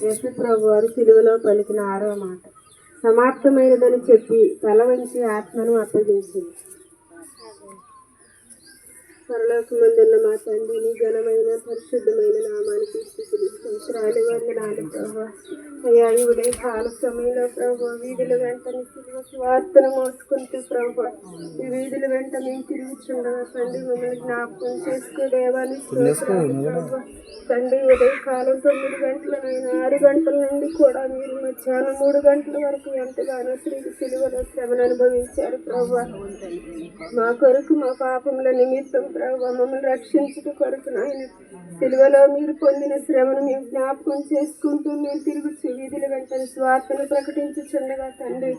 యేసు ప్రభు వారు సిలువలో పలికిన ఆరో మాట. సమాప్తమైనదని చెప్పి తల వంచి ఆత్మను అప్పగించింది పరలోకమందున్న మా తండ్రిని ఘనమైన పరిశుద్ధమైన నామానికి స్థితి సంవత్సరాలు వందనాలు ప్రభావ అయ్యా ఇవిడే కాల సమయంలో ప్రభా. వీధుల వెంట నీ సిలువ స్వార్థను మోసుకుంటూ ప్రభా. ఈ వీధుల వెంట మేము తిరుగుచుండగా తండ్రి మిమ్మల్ని జ్ఞాపకం చేసుకో దేవాన్ని స్తోత్రాలు ప్రభా. తండ్రి ఉదయ కాలం తొమ్మిది గంటలనైనా ఆరు గంటల నుండి కూడా మీరు మధ్యాహ్నం మూడు గంటల వరకు ఎంతగానో శ్రీ సిలువలో శ్రమను అనుభవించారు ప్రభా. మా కొరకు మా పాపముల నిమిత్తం ప్రభా మమ్మల్ని రక్షించుట కొరకు నాయన సిలువలో మీరు పొందిన శ్రమను మేము జ్ఞాపకం చేసుకుంటూ మేము వీధులు వీధుల వెంటనే స్వార్థను ప్రకటించుచుండగా తండ్రి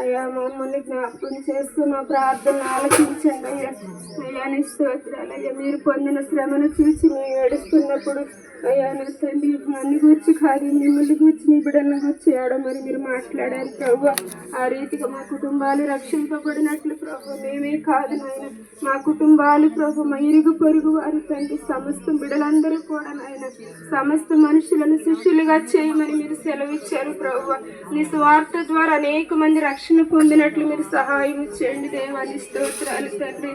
అయ్యా మమ్మల్ని జ్ఞాపకం చేస్తూ మా ప్రార్థన ఆలకించండి అయ్యా. అయ్యా నీ స్తోత్రాలు అయ్యా మీరు పొందిన శ్రమను చూసి మేము ఏడుస్తున్నప్పుడు అయ్యా నా తండ్రి నన్ను గూర్చి కాదు మిమ్మల్ని గూర్చి మీ బిడ్డలను గూర్చి ఏడో మరి మీరు మాట్లాడారు ప్రభు ఆ రీతిగా మా కుటుంబాలు రక్షింపబడినట్లు ప్రభు మేమే కాదు నాయన. మా కుటుంబాలు ప్రభు మా ఇరుగు పొరుగు వారి తండ్రి సమస్త బిడ్డలందరూ కూడా నాయన. సమస్త మనుషులను శిష్యులుగా చేయమని మీరు సెలవిచ్చారు ప్రభు నీ స్వార్థ ద్వారా అనేక మంది రక్షణ పొందినట్లు మీరు సహాయం చేయండి దేవాన్ని స్తోత్రాలు తండ్రి.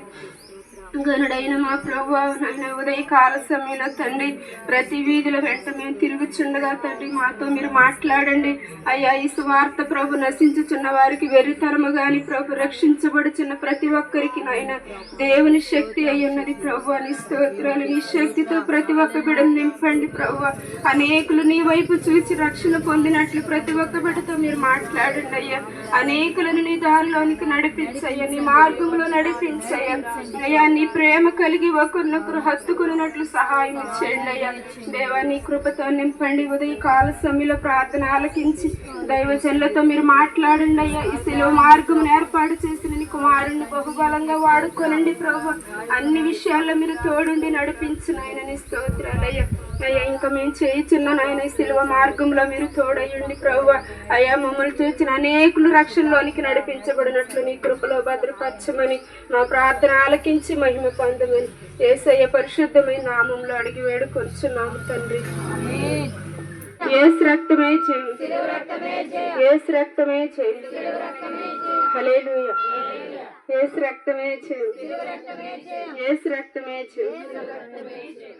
గనుడైన మా ప్రభు నాయన ఉదయకాల సమయంలో తండ్రి ప్రతి వీధిలో వెంట మేము తిరుగుచుండగా తండ్రి మాతో మీరు మాట్లాడండి. అయ్యా ఈ సువార్త ప్రభు నశించుచున్న వారికి వెర్రితరము గాని ప్రభు రక్షించబడుచున్న ప్రతి ఒక్కరికి నాయన. దేవుని శక్తి అయి ఉన్నది ప్రభు అని స్తోత్రాలు నీ శక్తితో ప్రతి ఒక్క బిడ్డను నింపండి ప్రభు అనేకులు నీ వైపు చూసి రక్షణ పొందినట్లు ప్రతి ఒక్క బిడ్డతో మీరు మాట్లాడండి అయ్యా. అనేకులను నీ దారిలోనికి నడిపించయ్యా నీ మార్గంలో నడిపించయ్యా. అయ్యా నీ ప్రేమ కలిగి ఒకరినొకరు హత్తుకున్నట్లు సహాయం చేయండి అయ్యా దేవా నీ కృపతో నింపండి. ఉదయ కాల సమయంలో ప్రార్థన ఆలకించి దైవజనులతో మీరు మాట్లాడండి అయ్యా. ఈ శిలువ మార్గం ఏర్పాటు చేసిన నీ కుమారుణ్ణి బహుబలంగా వాడుకోనండి ప్రభు. అన్ని విషయాల్లో మీరు తోడుండి నడిపించిన ఆయన నీ స్తోత్రాలయ్యా అయ్యా. ఇంకా మేము చేయించున్న నాయన ఈ శిలువ మార్గంలో మీరు తోడయ్యండి ప్రభు. అయ్యా మమ్మల్ని చూసిన అనేకులు రక్షణలోనికి నడిపించబడినట్లు నీ కృపలో భద్రపరచమని మా ప్రార్థన ఆలకించి మహిమ పొందమని ఏసయ్య పరిశుద్ధమైన నామంలో అడిగి వేడుకొచ్చున్నాము తండ్రి. ఏసు రక్తమే చేయి. ఏసు రక్తమే చేయి. హల్లెలూయా. ఏసు రక్తమే చేయి. ఏసు రక్తమే చేయి.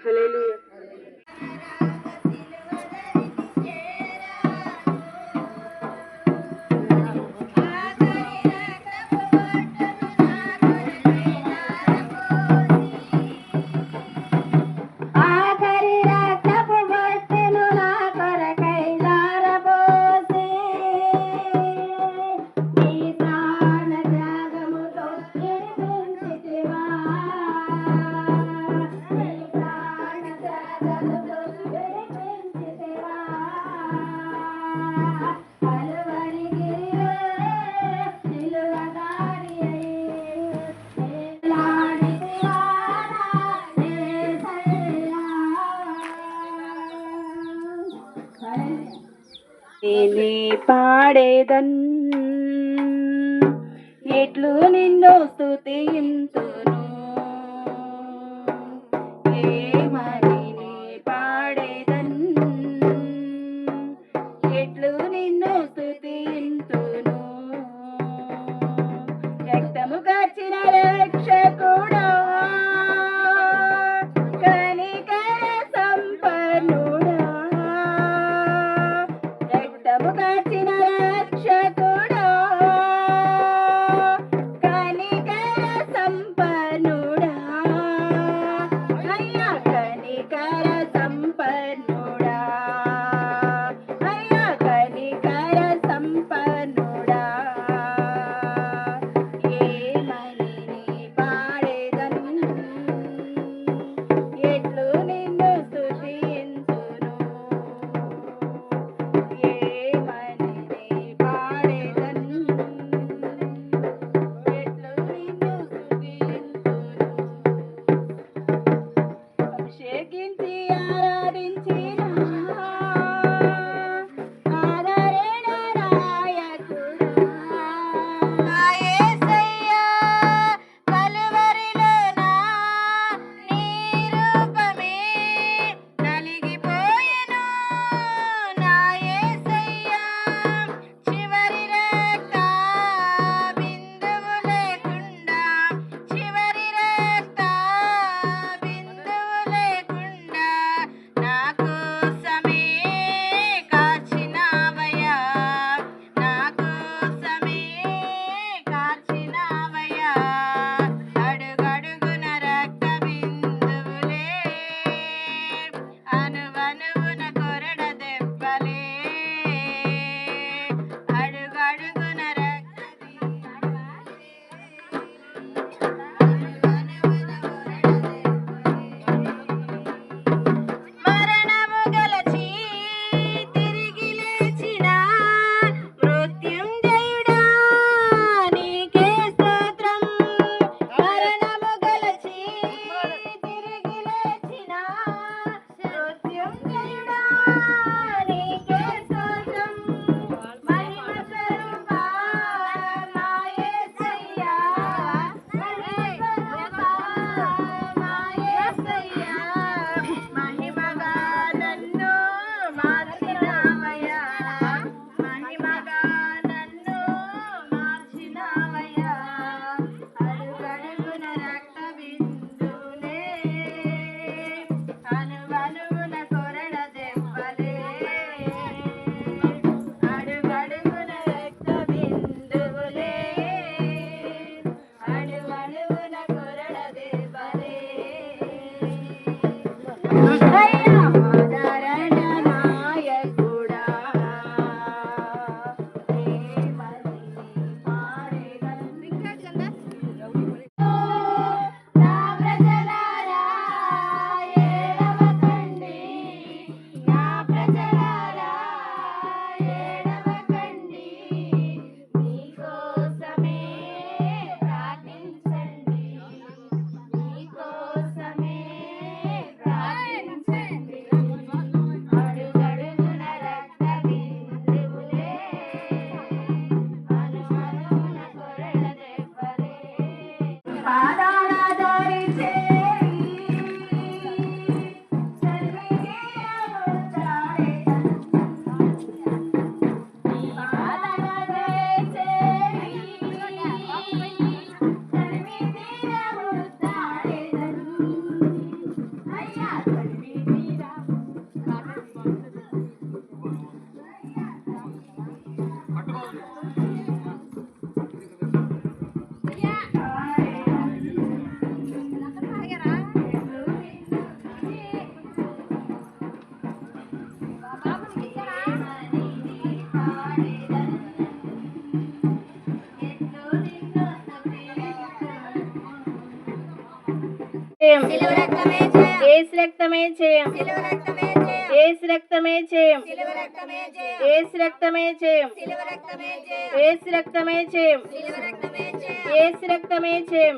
హల్లెలూయా. పాడేదన్. ఎట్లు నిన్ను స్తుతింతును हमारे कैसे 好的 చేయం సిలువ రక్తమే జయం ఏసు రక్తమే చేయం సిలువ రక్తమే జయం ఏసు రక్తమే చేయం సిలువ రక్తమే జయం ఏసు రక్తమే చేయం